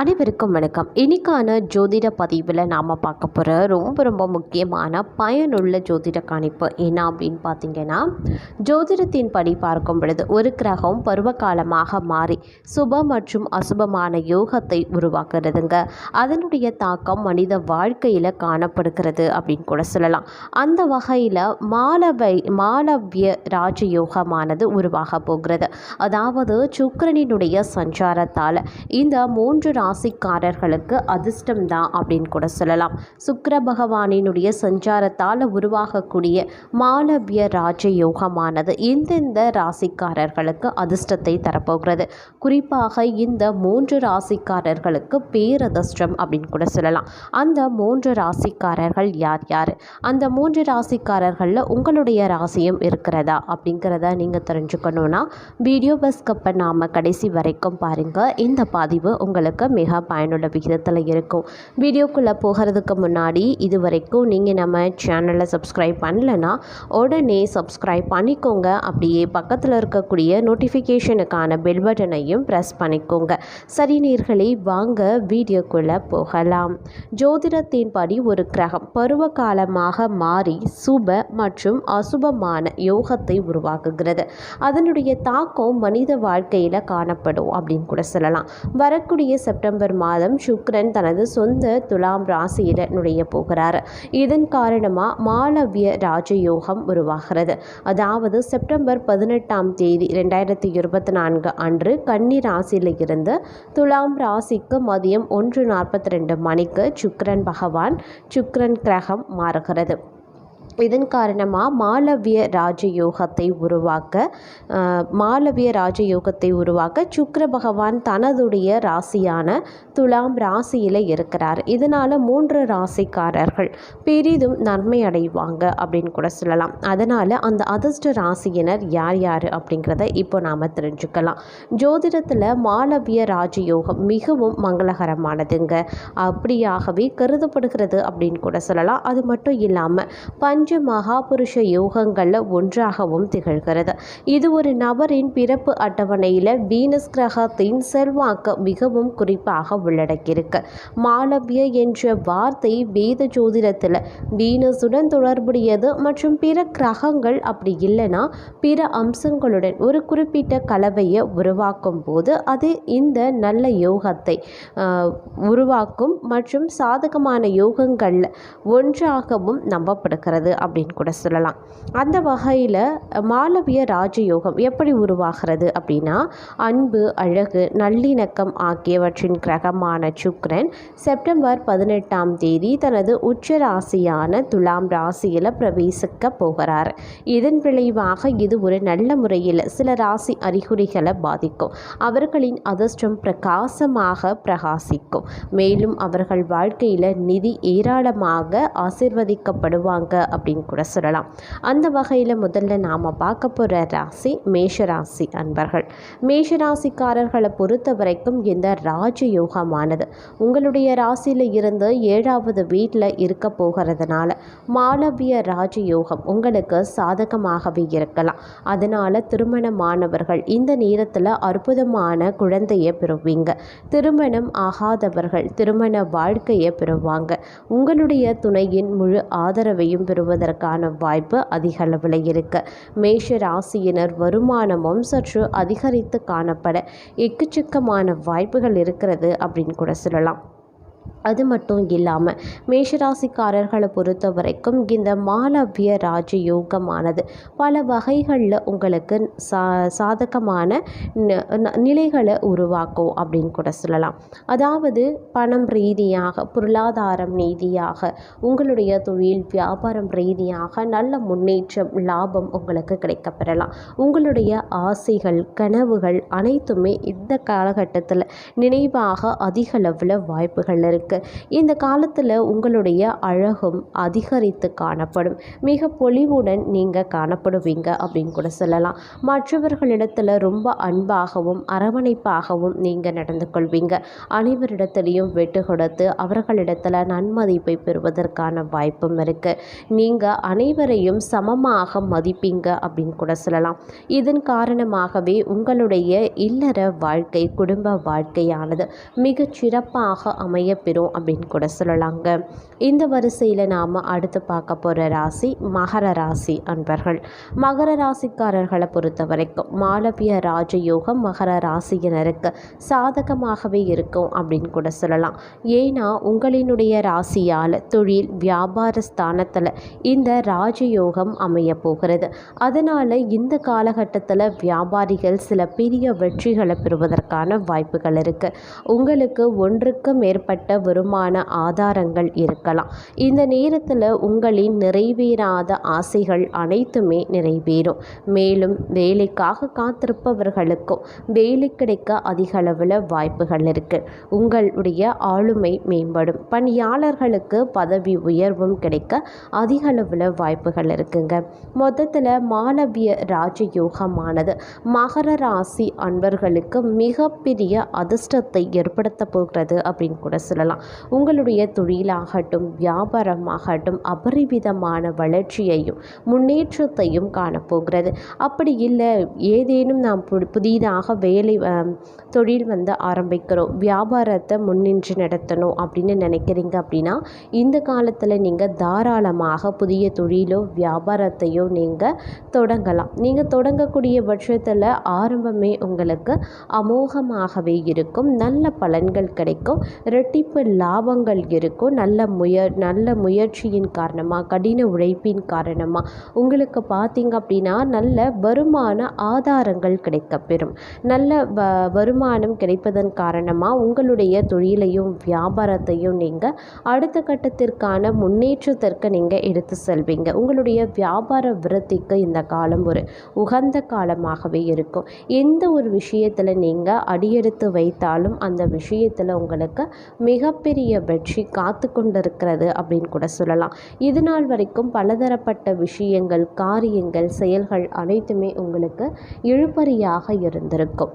அனைவருக்கும் வணக்கம். இன்னைக்கான ஜோதிட பதிவில் நாம் பார்க்க போகிற ரொம்ப ரொம்ப முக்கியமான பயனுள்ள ஜோதிட கணிப்பு என்ன அப்படின்னு பார்த்தீங்கன்னா ஜோதிடத்தின் படி பார்க்கும் பொழுது ஒரு கிரகம் பருவகாலமாக மாறி சுப மற்றும் அசுபமான யோகத்தை உருவாக்குறதுங்க. அதனுடைய தாக்கம் மனித வாழ்க்கையில் காணப்படுகிறது அப்படின்னு கூட சொல்லலாம். அந்த வகையில் மாலவை மாலவிய ராஜயோகமானது உருவாக போகிறது. அதாவது சுக்கரனினுடைய சஞ்சாரத்தால் இந்த மூன்று ராசிக்காரர்களுக்கு அதிர்ஷ்டம் தான் அப்படின்னு கூட சொல்லலாம். சுக்கர பகவானினுடைய சஞ்சாரத்தால் உருவாகக்கூடிய மாலவிய ராஜயோகமானது எந்தெந்த ராசிக்காரர்களுக்கு அதிர்ஷ்டத்தை தரப்போகிறது. குறிப்பாக இந்த மூன்று ராசிக்காரர்களுக்கு பேரதிர்ஷ்டம் அப்படின்னு கூட சொல்லலாம். அந்த மூன்று ராசிக்காரர்கள் யார் யார்? அந்த மூன்று ராசிக்காரர்களில் உங்களுடைய ராசியும் இருக்கிறதா அப்படிங்கிறத நீங்கள் தெரிஞ்சுக்கணுன்னா வீடியோ பஸ்கப்பை நாம் கடைசி வரைக்கும் பாருங்கள் இந்த பதிவு உங்களுக்கு மிக பயனுள்ள விகிதத்தில் இருக்கும். வீடியோக்குள்ளே போகிறதுக்கு முன்னாடி இது வரைக்கும் நீங்கள் நம்ம சேனலை சப்ஸ்கிரைப் பண்ணலைன்னா உடனே சப்ஸ்கிரைப் பண்ணிக்கோங்க. அப்படியே பக்கத்தில் இருக்கக்கூடிய நோட்டிஃபிகேஷனுக்கான பெல் பட்டனையும் ப்ரெஸ் பண்ணிக்கோங்க. சரி நீர்களை வாங்க வீடியோக்குள்ளே போகலாம். ஜோதிடத்தின்படி ஒரு கிரகம் பருவ காலமாக மாறி சுப மற்றும் அசுபமான யோகத்தை உருவாக்குகிறது. அதனுடைய தாக்கம் மனித வாழ்க்கையில் காணப்படும் அப்படின்னு கூட சொல்லலாம். வரக்கூடிய செப்டம்பர் செப்டம்பர் மாதம் சுக்ரன் தனது சொந்த துலாம் ராசியில் நுழைய போகிறார். இதன் காரணமாக மாலவிய ராஜயோகம் உருவாகிறது. அதாவது செப்டம்பர் பதினெட்டாம் தேதி ரெண்டாயிரத்தி இருபத்தி நான்கு அன்று கன்னி ராசியில் இருந்து துலாம் ராசிக்கு மதியம் ஒன்று நாற்பத்தி ரெண்டு மணிக்கு சுக்ரன் பகவான் சுக்ரன் கிரகம் மாறுகிறது. இதன் காரணமாக மாலவிய ராஜயோகத்தை உருவாக்க அஹ், மாலவிய ராஜயோகத்தை உருவாக்க சுக்கர பகவான் தனதுடைய ராசியான துலாம் ராசியில் இருக்கிறார். இதனால் மூன்று ராசிக்காரர்கள் பெரிதும் நன்மை அடைவாங்க அப்படின்னு கூட சொல்லலாம். அதனால் அந்த அதிர்ஷ்ட ராசியினர் யார் யார் அப்படிங்கிறத இப்போ நாம் தெரிஞ்சுக்கலாம். ஜோதிடத்தில் மாலவிய ராஜயோகம் மிகவும் மங்களகரமானதுங்க. அப்படியாகவே கருதப்படுகிறது அப்படின்னு கூட சொல்லலாம். அது மட்டும் இல்லாமல் பன் பஞ்ச மகாபுருஷ யோகங்களில் ஒன்றாகவும் திகழ்கிறது. இது ஒரு நபரின் பிறப்பு அட்டவணையில் வீனஸ் கிரகத்தின் செல்வாக்கு மிகவும் குறிப்பாக உள்ளடக்கியிருக்கு. மாலவிய என்ற வார்த்தை வேத ஜோதிடத்தில் வீனஸுடன் தொடர்புடையது மற்றும் பிற கிரகங்கள் அப்படி இல்லைன்னா பிற அம்சங்களுடன் ஒரு குறிப்பிட்ட கலவையை உருவாக்கும் போது அது இந்த நல்ல யோகத்தை ஆஹ், உருவாக்கும் மற்றும் சாதகமான யோகங்களில் ஒன்றாகவும் நம்பப்படுகிறது. அப்படின்னு கூட சொல்லலாம். அந்த வகையில் மாலவிய ராஜயோகம் எப்படி உருவாகிறது அப்படின்னா அன்பு அழகு நல்லிணக்கம் ஆகியவற்றின் கிரகமான சுக்ரன் செப்டம்பர் பதினெட்டாம் தேதி தனது உச்ச ராசியான துலாம் ராசியில் பிரவேசிக்க போகிறார். இதன் விளைவாக இது ஒரு நல்ல முறையில் சில ராசி அறிகுறிகளை பாதிக்கும். அவர்களின் அதிர்ஷ்டம் பிரகாசமாக பிரகாசிக்கும். மேலும் அவர்கள் வாழ்க்கையில் நிதி ஏராளமாக ஆசிர்வதிக்கப்படுவாங்க அப்படின்னு கூட சொல்லலாம். அந்த வகையில் முதல்ல நாம் பார்க்க போகிற ராசி மேஷ ராசி அன்பர்கள். மேஷராசிக்காரர்களை பொறுத்த வரைக்கும் இந்த ராஜயோகமானது. உங்களுடைய ராசியில் இருந்து ஏழாவது வீட்டில் இருக்க போகிறதுனால மாலவிய ராஜயோகம் உங்களுக்கு சாதகமாகவே இருக்கலாம். அதனால் திருமணமானவர்கள் இந்த நேரத்தில் அற்புதமான குழந்தையை பெறுவீங்க. திருமணம் ஆகாதவர்கள் திருமண வாழ்க்கையை பெறுவாங்க. உங்களுடைய துணையின் முழு ஆதரவையும் பெறுவதற்கான வாய்ப்பு அதிக அளவில் இருக்கு. மேஷ ராசியினர் வருமானமும் சற்று அதிகரித்து காணப்பட எக்கச்சக்கமான வாய்ப்புகள் இருக்கிறது அப்படின்னு கூட சொல்லலாம். அது மட்டும் இல்லாமல் மேஷராசிக்காரர்களை பொறுத்த வரைக்கும் இந்த மாலவிய ராஜயோகமானது. பல வகைகளில் உங்களுக்கு சா சாதகமான ந- ந- நிலைகளை உருவாக்கும் அப்படின்னு கூட சொல்லலாம். அதாவது பணம் ரீதியாக பொருளாதாரம் ரீதியாக உங்களுடைய தொழில் வியாபாரம் ரீதியாக நல்ல முன்னேற்றம் லாபம் உங்களுக்கு கிடைக்கப்பெறலாம். உங்களுடைய ஆசைகள் கனவுகள் அனைத்துமே இந்த காலகட்டத்தில் நினைவாக அதிக அளவில் வாய்ப்புகள் இருக்குது இருக்குது இந்த காலத்தில் உங்களுடைய அழகும் அதிகரித்து காணப்படும். மிக பொலிவுடன் நீங்கள் காணப்படுவீங்க அப்படின்னு கூட சொல்லலாம். மற்றவர்களிடத்தில் ரொம்ப அன்பாகவும் அரவணைப்பாகவும் நீங்கள் நடந்து கொள்வீங்க. அனைவரிடத்திலையும் வெட்டு கொடுத்து அவர்களிடத்தில் நன்மதிப்பை பெறுவதற்கான வாய்ப்பும் இருக்குது நீங்கள் அனைவரையும் சமமாக மதிப்பீங்க அப்படின்னு கூட சொல்லலாம். இதன் காரணமாகவே உங்களுடைய இல்லற வாழ்க்கை குடும்ப வாழ்க்கையானது மிகச் சிறப்பாக அமையப்பெறும் அப்படின்னு கூட சொல்லலாங்க. இந்த வரிசையில் நாம் அடுத்து பார்க்க போகிற ராசி மகர ராசி அன்பர்கள். மகர ராசிக்காரர்களை பொறுத்த வரைக்கும் மாளவிய ராஜயோகம் மகர ராசியினருக்கு சாதகமாகவே இருக்கும் அப்படின்னு கூட சொல்லலாம். ஏன்னா உங்களினுடைய ராசியால் தொழில் வியாபார ஸ்தானத்தில் இந்த ராஜயோகம் அமைய போகிறது. அதனால் இந்த காலகட்டத்தில் வியாபாரிகள் சில பெரிய வெற்றிகளை பெறுவதற்கான வாய்ப்புகள் இருக்குது உங்களுக்கு ஒன்றுக்கு மேற்பட்ட வருமான ஆதாரங்கள் இருக்கலாம். இந்த நேரத்தில் உங்களின் நிறைவேறாத ஆசைகள் அனைத்துமே நிறைவேறும். மேலும் வேலைக்காக காத்திருப்பவர்களுக்கும் வேலை கிடைக்க அதிக அளவில் வாய்ப்புகள் இருக்குது உங்களுடைய ஆளுமை மேம்படும். பணியாளர்களுக்கு பதவி உயர்வும் கிடைக்க அதிக அளவில் வாய்ப்புகள் இருக்குங்க. மொத்தத்தில் மாலவிய ராஜயோகமானது. மகர ராசி அன்பர்களுக்கு மிகப்பெரிய அதிர்ஷ்டத்தை ஏற்படுத்த போகிறது அப்படின்னு கூட சொல்லலாம். உங்களுடைய தொழிலாகட்டும் வியாபாரமாகட்டும் அபரிவிதமான வளர்ச்சியையும் முன்னேற்றத்தையும் காணப்போகிறது. அப்படி இல்லை ஏதேனும் நாம் புதிதாக வேலை தொழில் வந்து ஆரம்பிக்கிறோம் வியாபாரத்தை முன்னின்று நடத்தணும் அப்படின்னு நினைக்கிறீங்க அப்படின்னா இந்த காலத்தில் நீங்கள் தாராளமாக புதிய தொழிலோ வியாபாரத்தையோ நீங்கள் தொடங்கலாம். நீங்கள் தொடங்கக்கூடிய பட்சத்தில் ஆரம்பமே உங்களுக்கு அமோகமாகவே இருக்கும் நல்ல பலன்கள் கிடைக்கும் ரெட்டிப்பு லாபங்கள் இருக்கும். நல்ல முய நல்ல முயற்சியின் காரணமாக கடின உழைப்பின் காரணமாக உங்களுக்கு பார்த்தீங்க அப்படின்னா நல்ல வருமான ஆதாரங்கள் கிடைக்கப்பெறும். நல்ல வ வருமானம் கிடைப்பதன் காரணமாக உங்களுடைய தொழிலையும் வியாபாரத்தையும் நீங்கள் அடுத்த கட்டத்திற்கான முன்னேற்றத்திற்கு நீங்கள் எடுத்து செல்வீங்க. உங்களுடைய வியாபார விருத்திக்கு இந்த காலம் ஒரு உகந்த காலமாகவே இருக்கும். எந்த ஒரு விஷயத்தில் நீங்கள் அடியெடுத்து வைத்தாலும் அந்த விஷயத்தில் உங்களுக்கு மிக மிகப்பெரிய வெற்றி காத்து கொண்டிருக்கிறது அப்படின்னு கூட சொல்லலாம். இது நாள் வரைக்கும் பலதரப்பட்ட விஷயங்கள் காரியங்கள் செயல்கள் அனைத்துமே உங்களுக்கு இழுபறியாக இருந்திருக்கும்.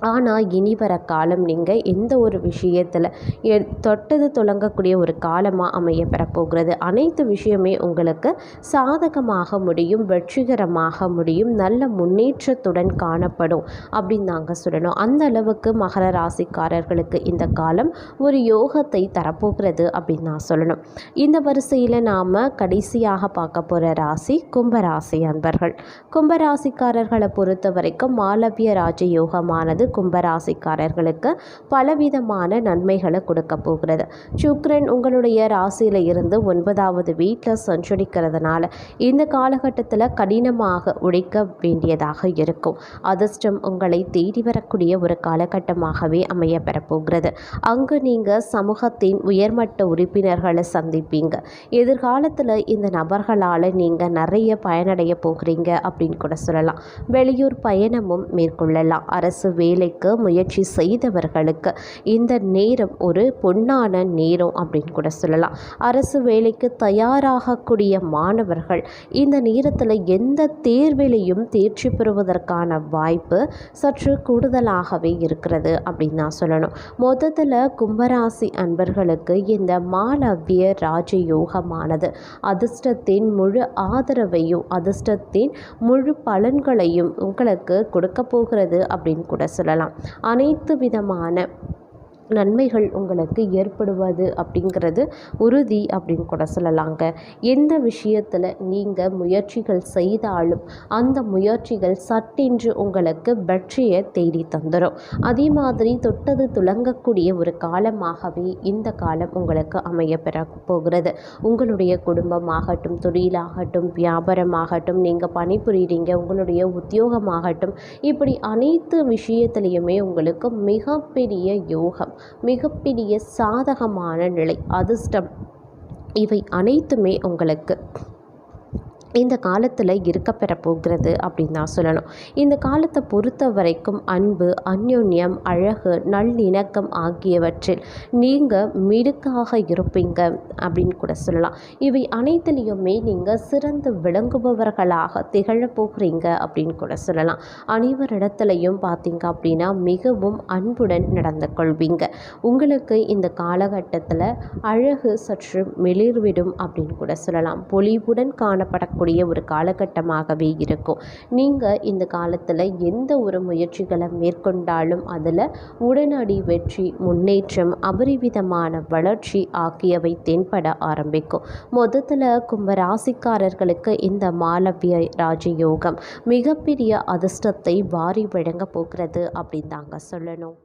ஆனால் இனி வர காலம் நீங்கள் எந்த ஒரு விஷயத்தில் எ- தொட்டது தொடங்கக்கூடிய ஒரு காலமாக அமைய பெறப்போகிறது? அனைத்து விஷயமே உங்களுக்கு சாதகமாக முடியும் வெற்றிகரமாக முடியும் நல்ல முன்னேற்றத்துடன் காணப்படும் அப்படின்னு நாங்கள் சொல்லணும். அந்த அளவுக்கு மகர ராசிக்காரர்களுக்கு இந்த காலம் ஒரு யோகத்தை தரப்போகிறது அப்படின்னு நான் சொல்லணும். இந்த வரிசையில் நாம் கடைசியாக பார்க்க போகிற ராசி கும்பராசி அன்பர்கள். கும்பராசிக்காரர்களை பொறுத்த வரைக்கும் மாலவிய ராஜயோகமானது கும்பராசிக்காரர்களுக்கு பலவிதமான நன்மைகளை கொடுக்க போகிறது. சுக்ரன் உங்களுடைய ராசியில் இருந்து ஒன்பதாவது வீட்டில் சஞ்சரிக்கிறதுனால இந்த காலகட்டத்தில் கடினமாக உழைக்க வேண்டியதாக இருக்கும். அதிர்ஷ்டம் உங்களை தேடி வரக்கூடிய ஒரு காலகட்டமாகவே அமைய பெறப்போகிறது. அங்கு நீங்கள் சமூகத்தின் உயர்மட்ட உறுப்பினர்களை சந்திப்பீங்க. எதிர்காலத்தில் இந்த நபர்களால் நீங்கள் நிறைய பயனடைய போகிறீங்க அப்படின்னு கூட சொல்லலாம். வெளியூர் பயணமும் மேற்கொள்ளலாம். அரசு வேலைக்கு முயற்சி செய்தவர்களுக்கு இந்த நேரம் ஒரு பொன்னான நேரம் அப்படின்னு கூட சொல்லலாம். அரசு வேலைக்கு தயாராகக்கூடிய மாணவர்கள் இந்த நேரத்தில் எந்த தேர்விலையும் தேர்ச்சி பெறுவதற்கான வாய்ப்பு சற்று கூடுதலாகவே இருக்கிறது அப்படின்னு நான் சொல்லணும். மொத்தத்தில் கும்பராசி அன்பர்களுக்கு இந்த மாலவிய ராஜயோகமானது. அதிர்ஷ்டத்தின் முழு ஆதரவையும் அதிர்ஷ்டத்தின் முழு பலன்களையும் உங்களுக்கு கொடுக்க போகிறது அப்படின்னு கூட சொல்லலாம். சொல்லலாம் அனைத்து விதமான நன்மைகள் உங்களுக்கு ஏற்படுவது அப்படிங்கிறது உறுதி அப்படின்னு கூட சொல்லலாங்க. எந்த விஷயத்தில் நீங்கள் முயற்சிகள் செய்தாலும் அந்த முயற்சிகள் சட்டென்று உங்களுக்கு வெற்றியை தேடி தந்துடும் அதே மாதிரி தொட்டது துலங்கக்கூடிய ஒரு காலமாகவே இந்த காலம் உங்களுக்கு அமைய பெற போகிறது. உங்களுடைய குடும்பமாகட்டும் தொழிலாகட்டும் வியாபாரமாகட்டும் நீங்கள் பணிபுரியுறீங்க உங்களுடைய உத்தியோகமாகட்டும் இப்படி அனைத்து விஷயத்துலையுமே உங்களுக்கு மிகப்பெரிய யோகம் மிகப்பெரிய சாதகமான நிலை அதிர்ஷ்டம். இவை அனைத்துமே உங்களுக்கு. இந்த காலத்தில் இருக்கப்பெற போகிறது அப்படின்னு தான் சொல்லணும். இந்த காலத்தை பொறுத்த வரைக்கும் அன்பு அந்யோன்யம் அழகு நல்லிணக்கம் ஆகியவற்றில் நீங்கள் மிடுக்காக இருப்பீங்க அப்படின்னு கூட சொல்லலாம். இவை அனைத்துலேயுமே நீங்கள் சிறந்து விளங்குபவர்களாக திகழப்போகிறீங்க அப்படின்னு கூட சொல்லலாம். அனைவரிடத்துலையும் பார்த்தீங்க அப்படின்னா மிகவும் அன்புடன் நடந்து கொள்வீங்க. உங்களுக்கு இந்த காலகட்டத்தில் அழகு சற்று மெளிர்விடும் அப்படின்னு கூட சொல்லலாம். பொலிவுடன் காணப்படக்கூடிய ஒரு காலகட்டமாகவே இருக்கும். நீங்கள் இந்த காலத்தில் எந்த ஒரு முயற்சிகளை மேற்கொண்டாலும் அதில் உடனடி வெற்றி முன்னேற்றம் அபரிவிதமான வளர்ச்சி ஆகியவை தென்பட ஆரம்பிக்கும். மொத்தத்தில் கும்பராசிக்காரர்களுக்கு இந்த மாலவிய ராஜயோகம் மிகப்பெரிய அதிர்ஷ்டத்தை வாரி வழங்க போகிறது அப்படின்னு தாங்க சொல்லணும்.